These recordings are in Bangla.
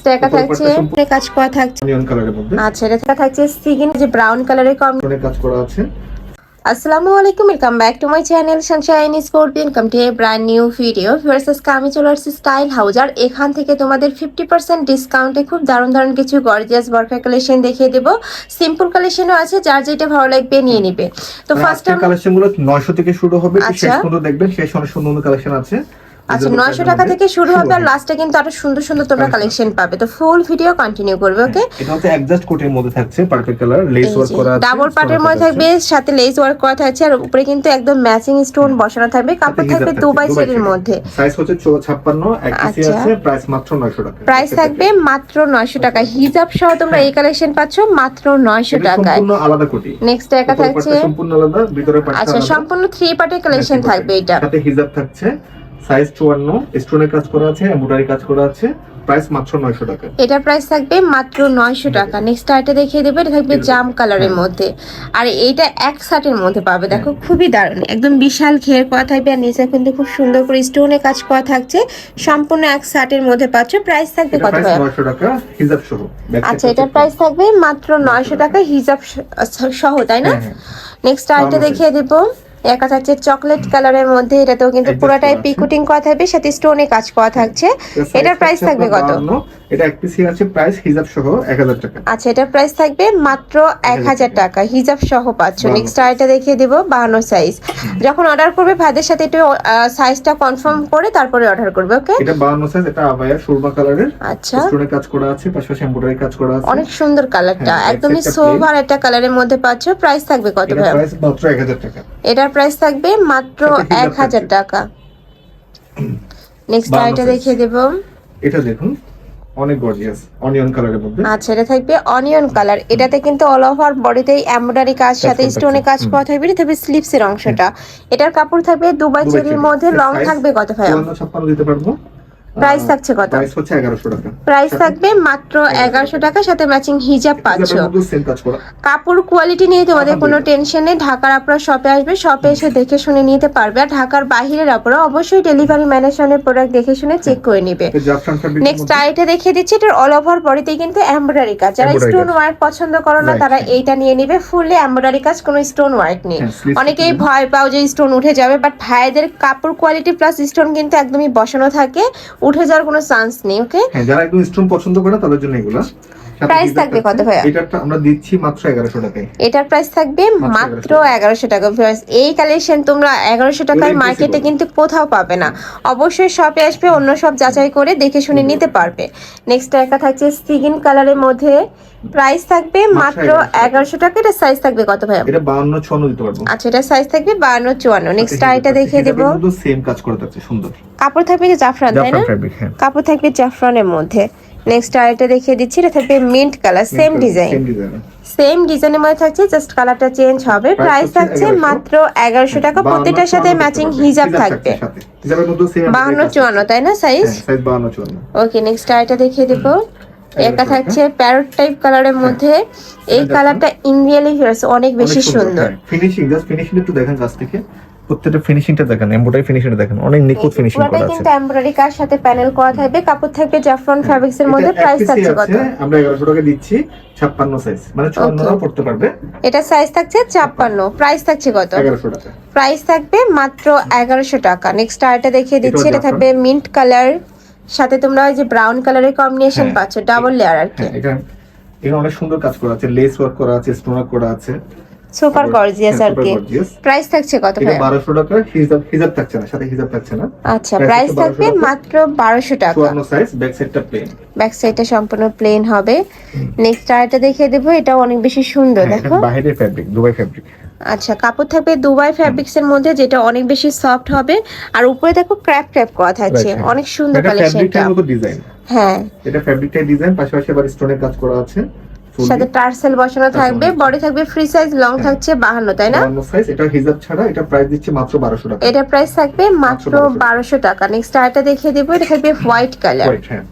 নেক্সট একা থাকছে। কাজ করা থাকছে। অনিয়ন কালারের মধ্যে। আচ্ছা এটা থাকছে সিগিন যে ব্রাউন কালারের কম কাজ করা আছে। আসসালামু আলাইকুম welcome back to my channel sunshine sporting come to a brand new video versus আমি চলে আসছি স্টাইল হাউস আর এখান থেকে তোমাদের ফিফটি পার্সেন্ট ডিসকাউন্টে খুব দারুণ দারুণ কিছু গর্জিয়াস বরকা কালেকশন দেখিয়ে দেবো। সিম্পল কালেকশনও আছে যার যেটা ভালো লাগবে নিয়ে নিবে। তো ফার্স্ট আজকের কালেকশনগুলো নয়শো থেকে শুরু হবে। আচ্ছা। শেষ পর্যন্ত দেখবেন শেষ অনেক সুন্দর কালেকশন আছে। আচ্ছা নয়শো টাকা থেকে শুরু হবে আর লাস্টে কিন্তু আরও সুন্দর সুন্দর তোমরা কালেকশন পাবে। তো ফুল ভিডিও কন্টিনিউ করবে ওকে এটা হচ্ছে অ্যাডজাস্ট কোটের মধ্যে থাকছে পার্পল কালার লেস ওয়ার্ক করা ডাবল পার্টের মধ্যে থাকবে সাথে লেস ওয়ার্ক করা থাকছে আর উপরে কিন্তু একদম ম্যাচিং স্টোন বসানো থাকবে কাপড় থাকবে দুবাই সেটের মধ্যে। সাইজ হচ্ছে 56 এক পিসি আচ্ছা। আছে প্রাইস মাত্র 900 টাকা। প্রাইস থাকবে মাত্র নয়শো টাকা। হিজাব সহ তোমরা এই কালেকশন পাচ্ছ মাত্র নয়শো এটা টাকায়। সম্পূর্ণ আলাদা কোটি নেক্সট একা থাকছে সম্পূর্ণ আলাদা ভিতরের পাটটা আচ্ছা সম্পূর্ণ থ্রি পার্টের কালেকশন থাকবে এটা। সাথে হিজাব থাকছে। সাইজ 54 স্টোনের কাজ করা আছে এমব্রয়ডারি কাজ করা আছে প্রাইস মাত্র 900 টাকা। এটা প্রাইস থাকবে মাত্র নয়শো টাকা। নেক্সট আইটা দেখিয়ে দেবে এটা থাকবে জাম কালারের মধ্যে। আর এইটা এক শার্টের মধ্যে পাবে দেখো খুবই দারুণ। একদম বিশাল ঘের করা থাকবে আর নিচে কিন্তু খুব সুন্দর করে স্টোনে কাজ করা থাকছে। সম্পূর্ণ এক শার্টের মধ্যে পাচ্ছ প্রাইস থাকবে এটা কত প্রাইস 900 টাকা হিজাব সহ আচ্ছা এটার প্রাইস থাকবে মাত্র নয়শো টাকা। হিজাব সহ তাই না? হ্যাঁ, হ্যাঁ। নেক্সট আইটা দেখিয়ে দিব। একা থাকছে চকলেট কালারের মধ্যে এটাতেও কিন্তু পুরোটাই পিকুটিং করা থাকবে সাথে স্টোনে কাজ করা থাকছে। এটা এটার প্রাইস থাকবে কত? 52, এটা এক পিসি আছে প্রাইস হিজাব সহ 1000 টাকা। আচ্ছা এটার প্রাইস থাকবে মাত্র এক হাজার টাকা। হিজাব সহ পাচ্ছ। নেক্সট আইটা দেখিয়ে দেবো বাহান্ন সাইজ যখন অর্ডার করবে ভাইদের সাথে একটু সাইজটা কনফার্ম করে তারপরে অর্ডার করবে ওকে এটা 52 সাইজ এটা আবায়া সুরমা কালারের আচ্ছা। স্টোনের কাজ করা আছে পাশাপাশি এমব্রয়ডারি কাজ করা আছে। অনেক সুন্দর কালারটা হ্যাঁ, একদমই সোভার একটা কালারের মধ্যে পাচ্ছ। প্রাইস থাকবে কত ভাই প্রাইস মাত্র 1000 টাকা। এটার প্রাইস থাকবে মাত্র সাথে হিজাব এক হাজার থাকবে। টাকা। নেক্সট আইটা দেখিয়ে দেবো। এটা দেখুন। অনেক গর্জিয়াস অনিয়ন কালারের মধ্যে। আচ্ছা এটা থাকবে অনিয়ন কালার এটাতে কিন্তু অল ওভার বডিতে এমব্রয়ডারি কাজ সাথে স্টোনে কাজ করা থাকবে এটা থাকবে স্লিপসের অংশটা। এটার কাপড় থাকবে দুবাই চেরির মধ্যে লং থাকবে কত ভাই 54 56 দিতে পারব। প্রাইস থাকছে কত? প্রাইস হচ্ছে 1100 টাকা। প্রাইস থাকবে মাত্র এগারোশো টাকা। সাথে ম্যাচিং হিজাব পাচ্ছ। কাপড় কোয়ালিটি নিয়ে তোমাদের কোনো টেনশন নেই। ঢাকার আপনারা শপে আসবে শপে এসে দেখে শুনে নিতে পারবে। আর ঢাকার বাহিরের আপনারা অবশ্যই ডেলিভারি ম্যানেজমেন্টের প্রোডাক্ট দেখে শুনে চেক করে নিবে। নেক্সট আইটা দেখিয়ে দিচ্ছি এটার অল ওভার বডিতে কিন্তু এমব্রয়ডারি কাজ। যারা স্টোন ওয়ার্ক পছন্দ করো না তারা এইটা নিয়ে নিবে। ফুললি এমব্রয়ডারি কাজ কোনো স্টোন ওয়ার্ক নেই। হ্যাঁ, অনেকেই ভয় পাও যে স্টোন উঠে যাবে বাট ভাইদের কাপড় কোয়ালিটি প্লাস স্টোন কিন্তু একদমই বসানো থাকে। উঠে যাওয়ার কোনো চান্স নেই ওকে হ্যাঁ যারা একদম স্টোন পছন্দ করে তাদের জন্য এগুলা। হিজাব থাকবে কত। ভাইয়া? এটাটা আমরা দিচ্ছি মাত্র 1100 টাকায়। এটার প্রাইস থাকবে মাত্র মাত্র এগারোশো টাকা Viewers, এই কালেকশন তোমরা এগারোশো টাকায় মার্কেটে কিন্তু কোথাও পাবে না। অবশ্যই শপে আসবে অন্য সব যাচাই করে দেখে শুনে নিতে পারবে। নেক্সট একটা থাকছে স্কিন কালারের মধ্যে। প্রাইস থাকবে মাত্র মাত্র এগারোশো টাকা। এটা সাইজ থাকবে কত ভাই এটা 52 56 দিতে পারব। আচ্ছা এটা সাইজ থাকবে বান্ন চুয়ান্ন। নেক্সট আইটা দেখিয়ে দেবো। সেম কাজ করে থাকছে সুন্দর। কাপড় থাকবে জাফরান তাই না? হ্যাঁ। কাপড় থাকবে জাফরানের মধ্যে। নেক্সট আইটা দেখিয়ে দিচ্ছি এটা থাকবে mint colour same design same ডিজাইনের মধ্যে থাকছে জাস্ট কালারটা চেঞ্জ হবে। প্রাইস থাকছে মাত্র এগারোশো টাকা। প্রত্যেকটার সাথে ম্যাচিং হিজাব থাকবে। বাহান্ন চুয়ান্ন তাই না সাইজ সাইজ 52 54 ওকে নেক্সট আইটা দেখিয়ে দেব। একটা থাকছে প্যারট টাইপ কালারের মধ্যে। এই কালারটা ইন রিয়েলি অনেক বেশি সুন্দর ফিনিশিং জাস্ট ফিনিশিং একটু দেখেন কাছ থেকে। প্রত্যেকটা ফিনিশিংটা দেখেন এমব্রয়ডারি ফিনিশিংটা দেখেন অনেক নিখুঁত ফিনিশিং করা আছে। কিন্তু এমব্রয়ডারি কার সাথে প্যানেল করা থাকবে? কাপড় থাকবে জাফরান ফ্যাব্রিক্স এর মধ্যে প্রাইস থাকছে কত? আমরা 1100 টাকা দিচ্ছি 56 সাইজ মানে 54 রাও পড়তে পারবে। এটা সাইজ থাকছে ছাপ্পান্ন প্রাইস থাকছে কত? 1100 টাকা প্রাইস থাকবে মাত্র এগারোশো টাকা নেক্সট আরেকটা দেখিয়ে দিচ্ছি এটা থাকবে মিন্ট কালার সাথে তোমরা ওই যে ব্রাউন কালারের কম্বিনেশন পাচ্ছ ডাবল লেয়ার আর কি। হ্যাঁ এটা এখানে অনেক সুন্দর কাজ করা আছে লেস ওয়ার্ক করা আছে স্টোন ওয়ার্ক করা আছে। সুপার গর্জিয়াস হ্যাঁ, আর কি প্রাইস থাকছে কত ভাই 1200 টাকা হিজাব হিজাব থাকছে না সাথে হিজাব থাকছে না। আচ্ছা প্রাইস থাকবে মাত্র বারোশো টাকা। 54 সাইজ ব্যাক সাইডটা প্লেন ব্যাক সাইডটা সম্পূর্ণ প্লেন হবে। নেক্সট আরেকটা দেখিয়ে দেবো এটা অনেক বেশি সুন্দর হ্যাঁ, দেখো। বাইরের ফ্যাব্রিক দুবাই ফ্যাব্রিক আচ্ছা কাপড় থাকবে দুবাই ফ্যাব্রিক্স এর মধ্যে যেটা অনেক বেশি সফট হবে। আর উপরে দেখো ক্র্যাপ ক্র্যাপ করা থাকছে। অনেক সুন্দর এটা কালেকশনটা হ্যাঁ। এটা ফ্যাব্রিকটাই ডিজাইন পাশাপাশি আবার স্টোনের কাজ করা আছে। সাথে টার্সেল বসানো থাকবে বডি থাকবে ফ্রি সাইজ লং। থাকছে বাহান্ন তাই না? সাইজ এটা হিজাব ছাড়া এটা প্রাইস দিচ্ছে মাত্র 1200 টাকা। এটা প্রাইস থাকবে মাত্র মাত্র 1200 বারোশো টাকা। নেক্সট আইটা দেখিয়ে দেব এটা থাকবে হোয়াইট কালার হোয়াইট হ্যাঁ।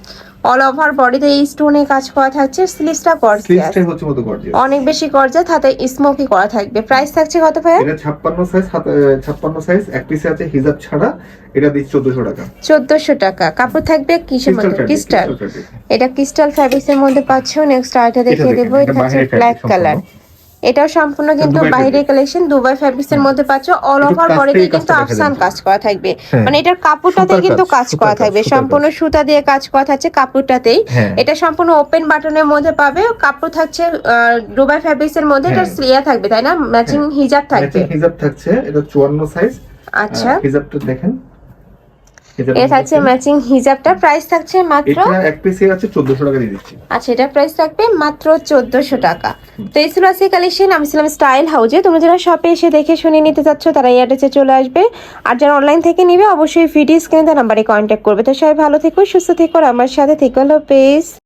অল ওভার বডিতে এই স্টোনে কাজ করা থাকছে স্লিভসটা গর্জিয়াস হচ্ছে মতো গর্জিয়াস অনেক বেশি গর্জিয়াস তাতে স্মোকি করা থাকবে। প্রাইস থাকছে কত ভাই এটা ছাপ্পান্ন সাইজ ছাপ্পান্ন সাইজ এক পিসে আছে হিজাব ছাড়া। এটা দিচ্ছে 1400 টাকা। 1400 টাকা। কাপড় থাকবে কিসের মধ্যে? ক্রিস্টাল এটা ক্রিস্টাল ফ্যাব্রিক্স মধ্যে পাচ্ছো। নেক্সট আইটা দেখিয়ে দেব এটা হচ্ছে ব্ল্যাক কালার। এটাও সম্পূর্ণ কিন্তু দুবাই বাইরের কালেকশন দুবাই ফ্যাব্রিক্স এর মধ্যে পাচ্ছ অল ওভার বডিতে কিন্তু আফসান কাজ করা থাকবে। হ্যাঁ। মানে এটার কাপড়টাতে কিন্তু কাজ, করা থাকবে। সম্পূর্ণ সুতা দিয়ে কাজ করা থাকছে কাপড়টাতেই। হ্যাঁ। এটা সম্পূর্ণ ওপেন বাটনের মধ্যে পাবে। কাপড় থাকছে দুবাই ফ্যাব্রিক্স এর মধ্যে এটা হ্যাঁ। স্লিয়া থাকবে তাই না? ম্যাচিং হিজাব থাকবে। হিজাব থাকছে এটা চুয়ান্ন সাইজ আচ্ছা। হিজাবটা দেখেন। হিজাব থাকছে ম্যাচিং হিজাবটা প্রাইস থাকছে মাত্র এক পিসে আছে চোদ্দশো টাকা দিয়ে দিচ্ছি। আচ্ছা এটা প্রাইস থাকবে মাত্র চোদ্দশো টাকা। তো এই ছিল আজকে কালেকশন আমি ছিলাম স্টাইল হাউজে তোমরা যারা শপে এসে দেখে শুনে নিতে চাচ্ছ তারা এই অ্যাড্রেসে চলে আসবে। আর যারা অনলাইন থেকে নিবে অবশ্যই ভিডিও স্ক্রিনে নাম্বারে কন্ট্যাক্ট করবে। তো সবাই ভালো থেকো সুস্থ থেকো আর আমার সাথে থেকো।